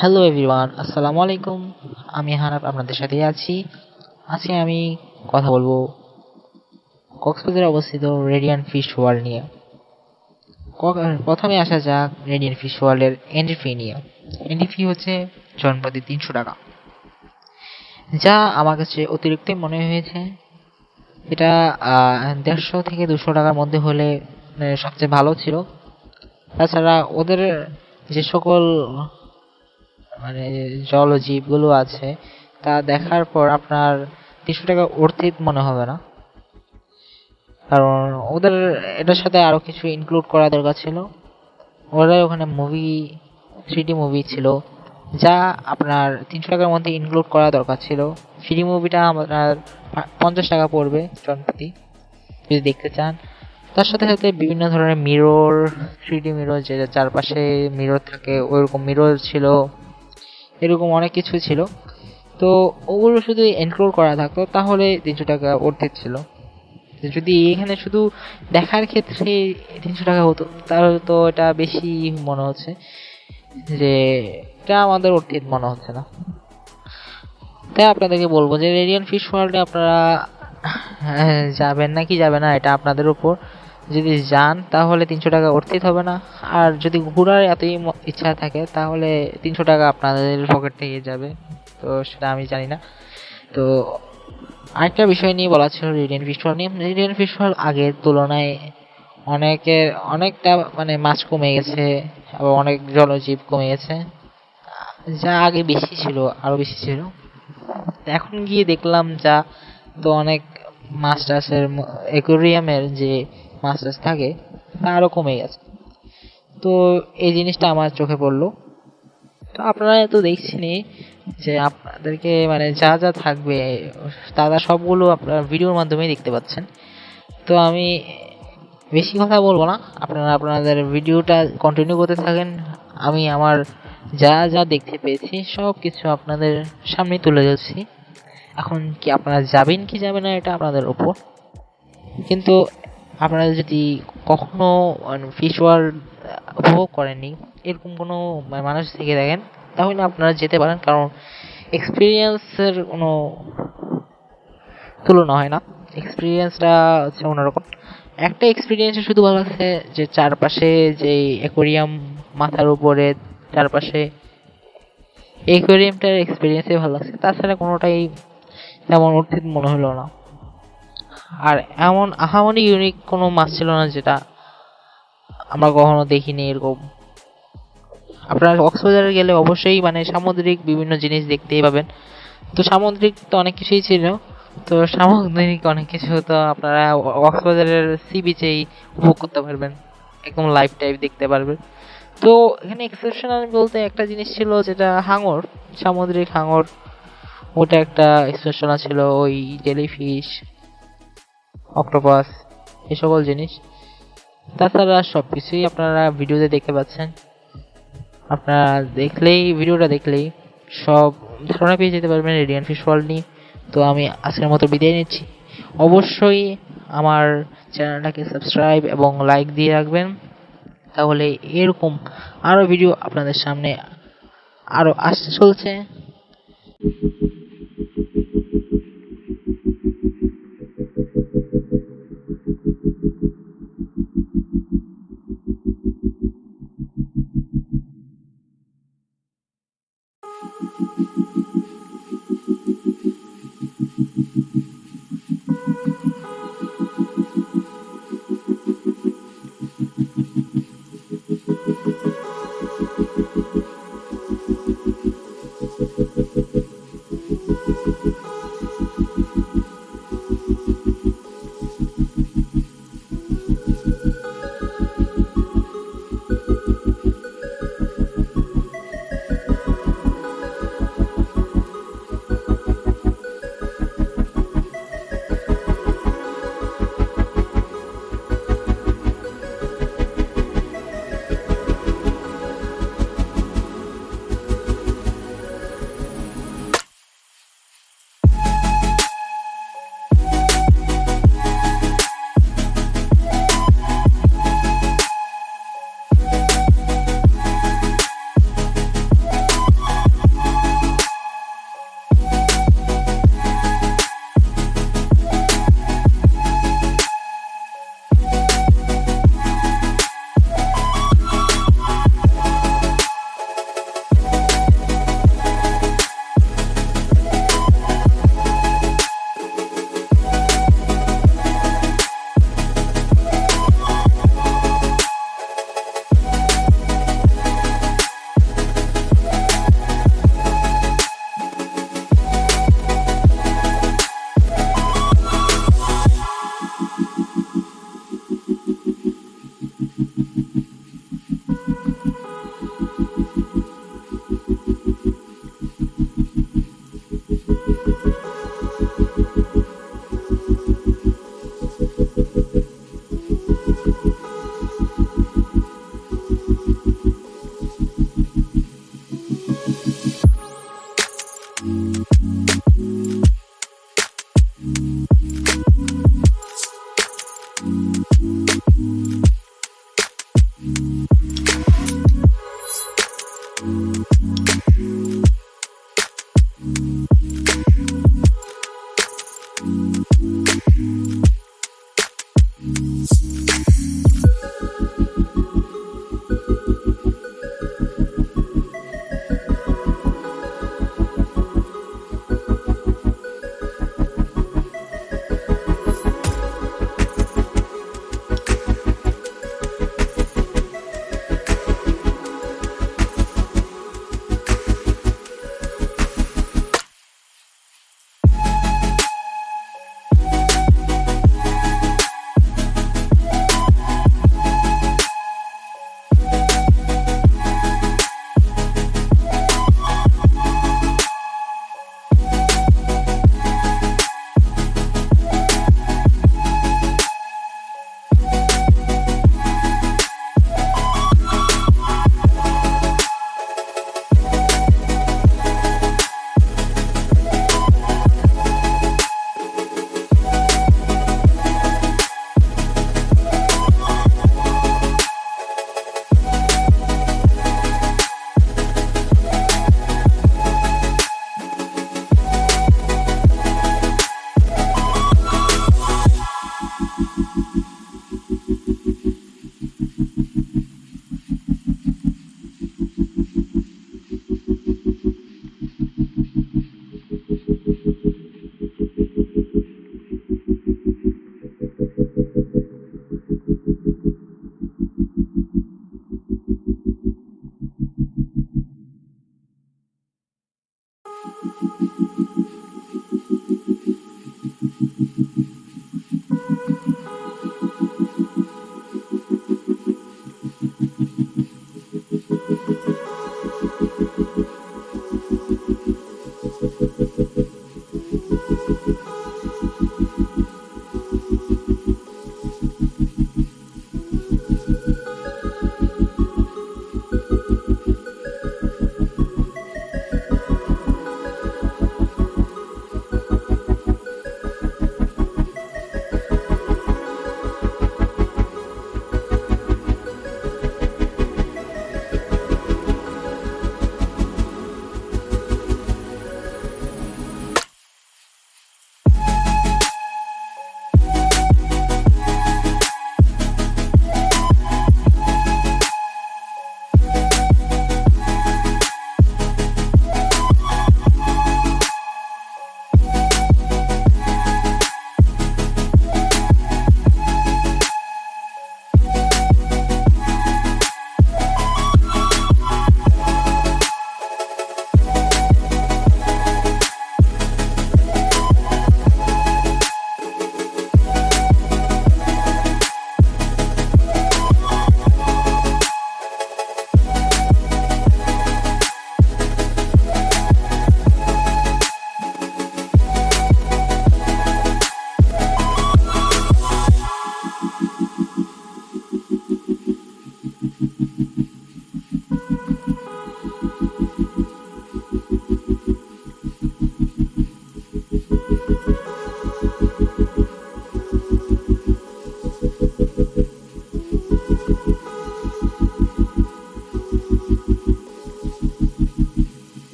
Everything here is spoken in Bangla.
হ্যালো এভরিওয়ান আসসালামু আলাইকুম আমি হানাফ, আপনাদের সাথে আছি। আজকে আমি কথা বলব কক্সবাজারে অবস্থিত রেডিয়ান ফিশ ওয়ার্ল্ড নিয়ে। প্রথমে আসা যাক রেডিয়ান ফিশ ওয়ার্ল্ডের এন্ট্রি ফি নিয়ে। এন্ট্রি ফি হচ্ছে জনপ্রতি তিনশো টাকা। যা আমার কাছে অতিরিক্তই মনে হয়েছে। এটা দেড়শো থেকে দুশো টাকার মধ্যে হলে সবচেয়ে ভালো ছিল। তাছাড়া ওদের যে সকল জলজীবগুলো আছে, তা দেখার পর আপনার তিনশো টাকা অর্থিত মনে হবে না। কারণ ওদের এটার সাথে আরও কিছু ইনক্লুড করা দরকার ছিল। ওরাই ওখানে মুভি থ্রি মুভি ছিল, যা আপনার তিনশো টাকার মধ্যে ইনক্লুড করা দরকার ছিল। থ্রি মুভিটা আপনার পঞ্চাশ টাকা পড়বে জনপ্রতি, যদি দেখতে চান। তার সাথে সাথে বিভিন্ন ধরনের মিরর থ্রি ডি মিরর যে চারপাশে মিরর থাকে, ওইরকম মিরর ছিল। এরকম অনেক কিছু ছিল। তো ওগুলো শুধু এনক্লোড করা থাকতো তাহলে তিনশো টাকা অর্থিত ছিল। যদি এখানে শুধু দেখার ক্ষেত্রে তিনশো টাকা হতো তাহলে তো এটা বেশি মনে হচ্ছে যে এটা আমাদের অর্থিত মনে হচ্ছে না। তাই আপনাদেরকে বলব যে রেডিয়ান ফিশ ওয়ার্ল্ডে আপনারা হ্যাঁ, যাবেন নাকি যাবেন না এটা আপনাদের উপর। যদি যান, তাহলে তিনশো টাকা অর্থিত হবে না। আর যদি ঘোরার এতই ইচ্ছা থাকে, তাহলে তিনশো টাকা আপনাদের পকেট থেকে যাবে। তো সেটা আমি জানি না। তো আরেকটা বিষয় নিয়ে বলা ছিল রেডিয়ান ওয়ার্ল্ড নিয়ে। রেডিয়ান ফিশ ওয়ার্ল্ড আগের তুলনায় অনেকের অনেকটা মানে মাছ কমে গেছে, আবার অনেক জলজীব কমে গেছে। যা আগে বেশি ছিল আরও বেশি ছিল। এখন গিয়ে দেখলাম যা তো অনেক মাছ টাছের অ্যাকোরিয়ামের যে মাছ টাছ থাকে তা আরও কমে গেছে তো এই জিনিসটা আমার চোখে পড়ল। তো আপনারা তো দেখছেনই যে আপনাদেরকে মানে যা যা থাকবে তারা সবগুলো আপনারা ভিডিওর মাধ্যমে দেখতে পাচ্ছেন। তো আমি বেশি কথা বলব না, আপনারা আপনাদের ভিডিওটা কন্টিনিউ করতে থাকেন। আমি আমার যা যা দেখতে পেয়েছি সব কিছু আপনাদের সামনে তুলে যাচ্ছি এখন কি আপনারা যাবেন কি যাবেন না, এটা আপনাদের উপর কিন্তু আপনারা যদি কখনো ফিশ ওয়ার্ল্ড উপভোগ করেননি, এরকম কোনো মানুষ থেকে দেখেন, তাহলে আপনারা যেতে পারেন, কারণ এক্সপিরিয়েন্সের কোনো তুলনা হয় না। এক্সপিরিয়েন্সটা হচ্ছে অন্যরকম। একটা এক্সপিরিয়েন্সে শুধু ভালো লাগছে যে, চারপাশে যে অ্যাকোরিয়াম মাথার উপরে, চারপাশে অ্যাকোরিয়ামটার এক্সপিরিয়েন্সে ভালো লাগছে তাছাড়া কোনোটাই তেমন অর্থিত মনে হলো না। আর এমন আহামরি ইউনিক কোনো মাছ ছিল না যেটা আমরা কখনো দেখিনি এরকম। আপনারা কক্সবাজারে গেলে অবশ্যই মানে সামুদ্রিক বিভিন্ন জিনিস দেখতেই পাবেন। তো সামুদ্রিক তো অনেক কিছুই ছিল। তো সামুদ্রিক অনেক কিছু তো আপনারা কক্সবাজারের সি বিচেই উপভোগ করতে পারবেন। একদম লাইভ টাইপ দেখতে পারবেন। তো এখানে এক্সেপশনাল বলতে একটা জিনিস ছিল যেটা হাঙর, সামুদ্রিক হাঙর। ওটা একটা এক্সেপশনাল ছিল, ওই জেলিফিশ অক্টোপাস, এই সকল জিনিস। তাছাড়া সব কিছুই আপনারা ভিডিওতে দেখতে পাচ্ছেন। আপনারা দেখলেই ভিডিওটা দেখলেই সব ধারণা পেয়ে যেতে পারবেন রেডিয়ান ফিশ ওয়ার্ল্ড নিয়ে। তো আমি আজকের মতো বিদায় নিচ্ছি। অবশ্যই আমার চ্যানেলটাকে সাবস্ক্রাইব এবং লাইক দিয়ে রাখবেন। তাহলে এরকম আরও ভিডিও আপনাদের সামনে আরও আসতে চলছে।